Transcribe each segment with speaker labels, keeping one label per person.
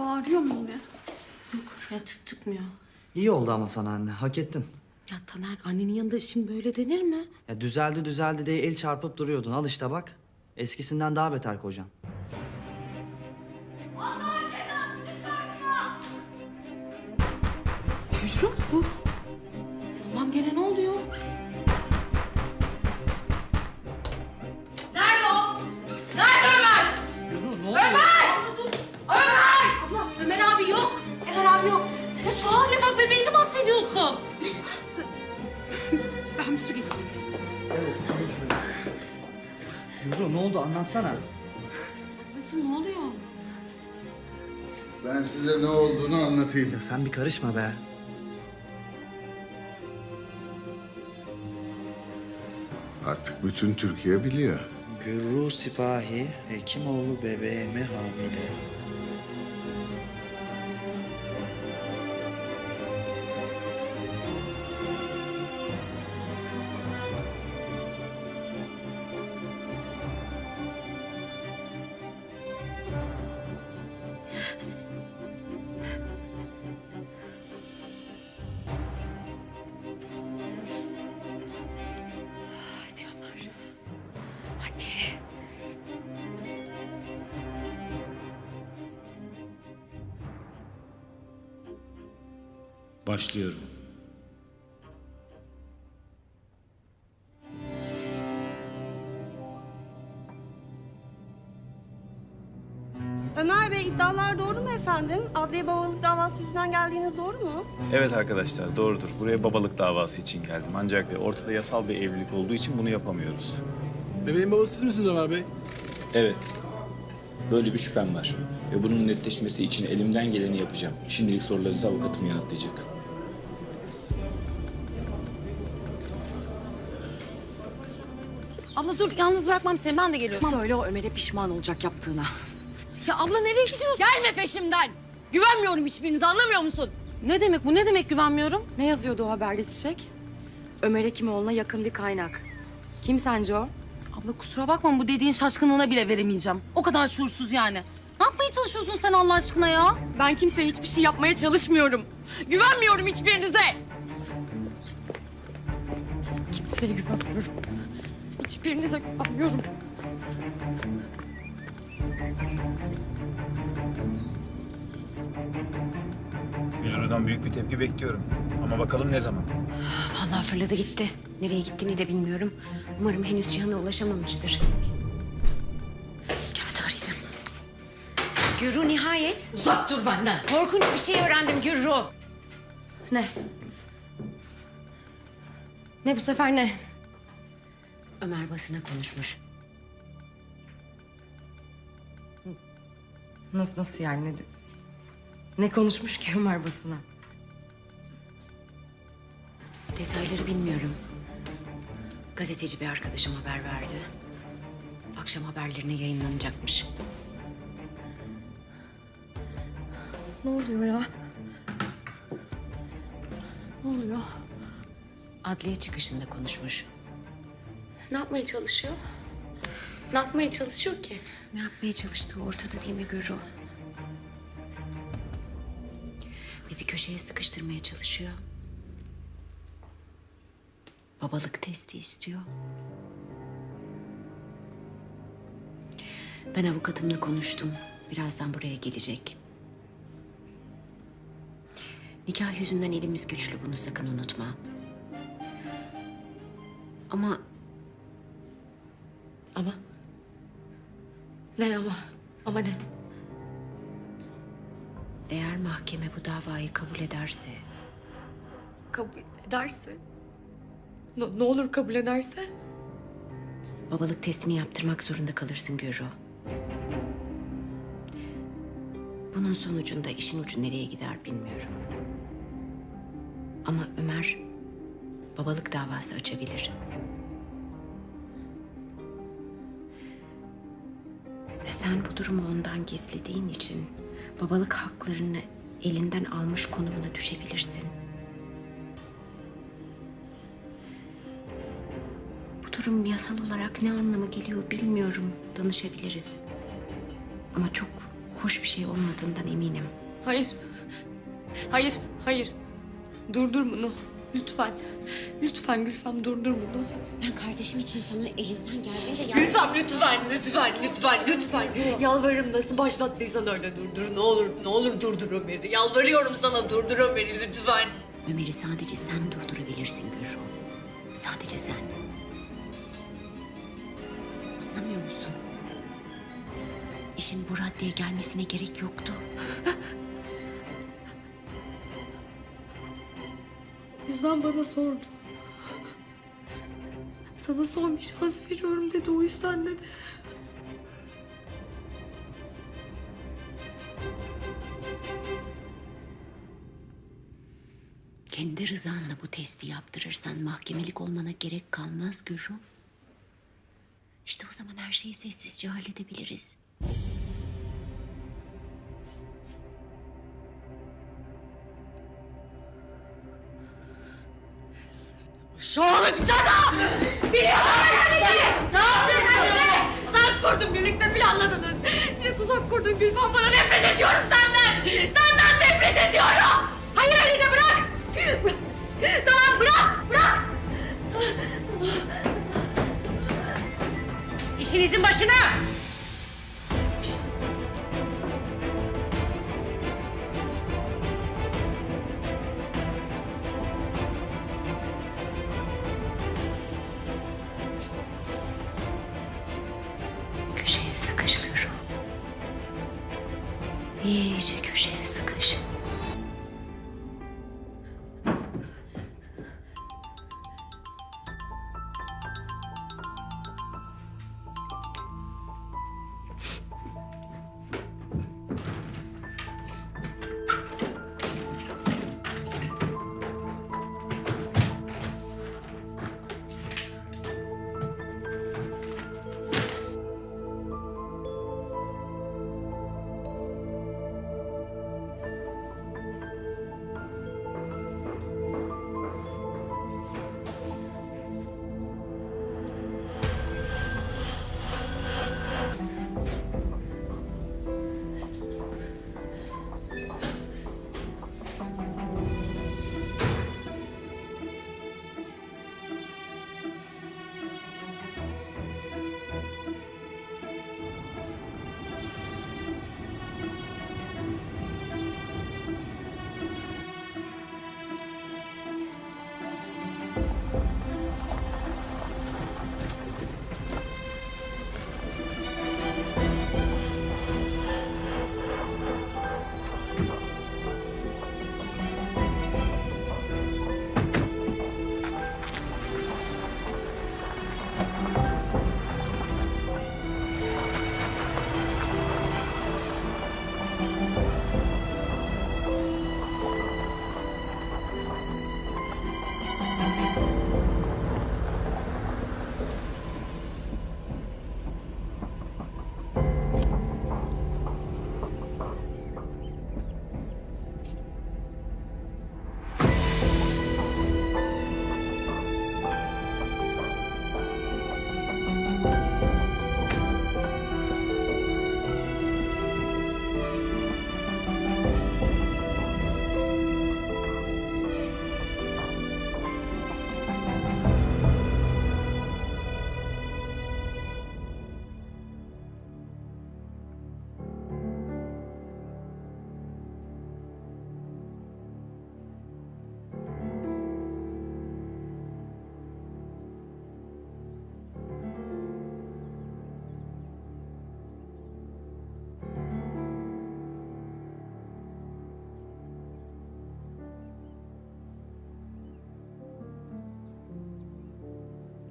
Speaker 1: Bağırıyor mu yine?
Speaker 2: Yok ya çıt çıkmıyor.
Speaker 3: İyi oldu ama sana anne. Hak ettin.
Speaker 2: Ya Taner annenin yanında şimdi böyle denir mi?
Speaker 3: Ya düzeldi düzeldi diye el çarpıp duruyordun. Al işte bak. Eskisinden daha beter kocan.
Speaker 2: Hücre bu. Allah'ım gene ne oluyor? Mahvediyorsun. ben bir su getireyim.
Speaker 3: Yürü ne oldu anlatsana.
Speaker 2: Ablacığım ne oluyor?
Speaker 4: Ben size ne olduğunu anlatayım.
Speaker 3: Ya sen bir karışma be.
Speaker 4: Artık bütün Türkiye biliyor.
Speaker 5: Gürru Sipahi, Hekimoğlu bebeğime hamile.
Speaker 6: Başlıyorum.
Speaker 7: Ömer Bey iddialar doğru mu efendim? Adliye babalık davası yüzünden geldiğiniz doğru mu?
Speaker 8: Evet arkadaşlar doğrudur. Buraya babalık davası için geldim. Ancak ortada yasal bir evlilik olduğu için bunu yapamıyoruz.
Speaker 9: Bebeğin babası siz misiniz Ömer Bey?
Speaker 6: Evet. Böyle bir şüphem var. Ve bunun netleşmesi için elimden geleni yapacağım. Şimdilik sorularınızı avukatım yanıtlayacak.
Speaker 2: Dur yalnız bırakmam seni ben de geliyorum.
Speaker 10: Söyle o Ömer'e pişman olacak yaptığına.
Speaker 2: Ya abla nereye gidiyorsun?
Speaker 10: Gelme peşimden. Güvenmiyorum hiçbirinize anlamıyor musun?
Speaker 2: Ne demek bu ne demek güvenmiyorum?
Speaker 11: Ne yazıyordu o haberde Çiçek? Ömer Hekimoğlu'na yakın bir kaynak. Kim sence o?
Speaker 2: Abla kusura bakma bu dediğin şaşkınlığına bile veremeyeceğim. O kadar şuursuz yani. Ne yapmaya çalışıyorsun sen Allah aşkına ya?
Speaker 11: Ben kimseye hiçbir şey yapmaya çalışmıyorum.
Speaker 10: Güvenmiyorum hiçbirinize. Kimseye güvenmiyorum. Hiçbirinize güvenmiyorum.
Speaker 8: Gülru'dan büyük bir tepki bekliyorum. Ama bakalım ne zaman?
Speaker 11: Vallahi fırladı gitti. Nereye gittiğini de bilmiyorum. Umarım henüz Cihan'a ulaşamamıştır. Geldi arayacağım. Gürru nihayet.
Speaker 10: Uzak dur benden.
Speaker 11: Korkunç bir şey öğrendim Gürru. Ne? Ne bu sefer ne? Ömer basına konuşmuş. Nasıl nasıl yani? Ne, ne konuşmuş ki Ömer basına? Detayları bilmiyorum. Gazeteci bir arkadaşım haber verdi. Akşam haberlerine yayınlanacakmış. Ne oluyor ya? Ne oluyor? Adliye çıkışında konuşmuş. Ne yapmaya çalışıyor? Ne yapmaya çalışıyor ki? Ne yapmaya çalıştığı ortada değil mi Gürü? Bizi köşeye sıkıştırmaya çalışıyor. Babalık testi istiyor. Ben avukatımla konuştum. Birazdan buraya gelecek. Nikah yüzünden elimiz güçlü bunu sakın unutma. Ama... Ama... Ne ama? Ama ne? Eğer mahkeme bu davayı kabul ederse...
Speaker 10: Kabul ederse? Ne, ne olur kabul ederse?
Speaker 11: Babalık testini yaptırmak zorunda kalırsın Gürru. Bunun sonucunda işin ucu nereye gider bilmiyorum. Ama Ömer babalık davası açabilir. Sen bu durumu ondan gizlediğin için babalık haklarını elinden almış konumuna düşebilirsin. Bu durum yasal olarak ne anlama geliyor bilmiyorum. Danışabiliriz. Ama çok hoş bir şey olmadığından eminim.
Speaker 10: Hayır. Hayır, hayır. Durdur bunu. Lütfen. Lütfen Gülfem durdur bunu.
Speaker 11: Ben kardeşim için sana elimden geldiğince
Speaker 10: Gülfem lütfen, lütfen, lütfen, lütfen. Yalvarırım nasıl başlattıysan öyle durdur. Ne olur, ne olur durdur Ömer'i. Yalvarıyorum sana durdur Ömer'i lütfen.
Speaker 11: Ömer'i sadece sen durdurabilirsin Gürru. Sadece sen. Anlamıyor musun? İşin bu raddeye gelmesine gerek yoktu.
Speaker 10: Yüzden bana sordu. Sana son bir şans veriyorum dedi o yüzden dedi.
Speaker 11: Kendi rızanla bu testi yaptırırsan mahkemelik olmana gerek kalmaz Gürru. İşte o zaman her şeyi sessizce halledebiliriz.
Speaker 10: Şoğluk cadı! Biliyorum seni! Ne yapıyorsun? Sen kurdun birlikte planladınız. Yine tuzak kurdun Gülfem bana nefret ediyorum senden! Senden nefret ediyorum! Hayır Halide bırak! Bırak! Tamam bırak! Bırak!
Speaker 11: İşinizin başına!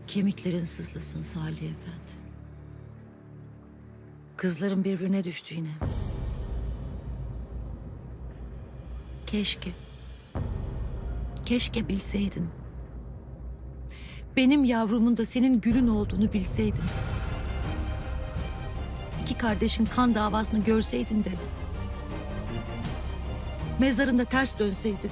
Speaker 1: Kemiklerin sızlasın Salih Efendi. Kızların birbirine düştü yine. Keşke. Keşke bilseydin. Benim yavrumun da senin gülün olduğunu bilseydin. İki kardeşin kan davasını görseydin de. Mezarında ters dönseydin.